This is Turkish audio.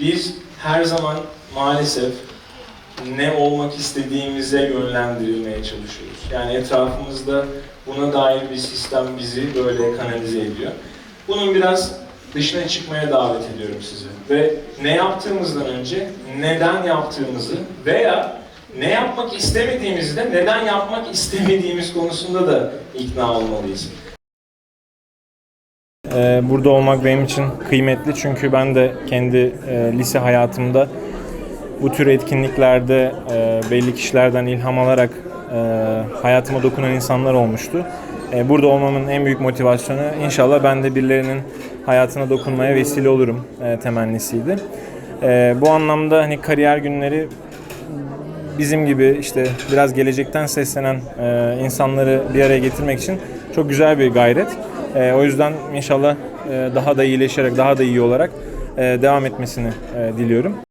Biz her zaman maalesef ne olmak istediğimize yönlendirilmeye çalışıyoruz. Yani etrafımızda buna dair bir sistem bizi böyle kanalize ediyor. Bunun biraz dışına çıkmaya davet ediyorum sizi. Ve ne yaptığımızdan önce neden yaptığımızı veya ne yapmak istemediğimizi de neden yapmak istemediğimiz konusunda da ikna olmalıyız. Ee, Burada olmak benim için kıymetli çünkü ben de kendi e, lise hayatımda bu tür etkinliklerde e, belli kişilerden ilham alarak e, hayatıma dokunan insanlar olmuştu. E, Burada olmamın en büyük motivasyonu inşallah ben de birilerinin hayatına dokunmaya vesile olurum temennisiydi. Bu anlamda hani kariyer günleri bizim gibi işte biraz gelecekten seslenen insanları bir araya getirmek için çok güzel bir gayret. E, o yüzden inşallah e, daha da iyileşerek, daha da iyi olarak e, devam etmesini e, diliyorum.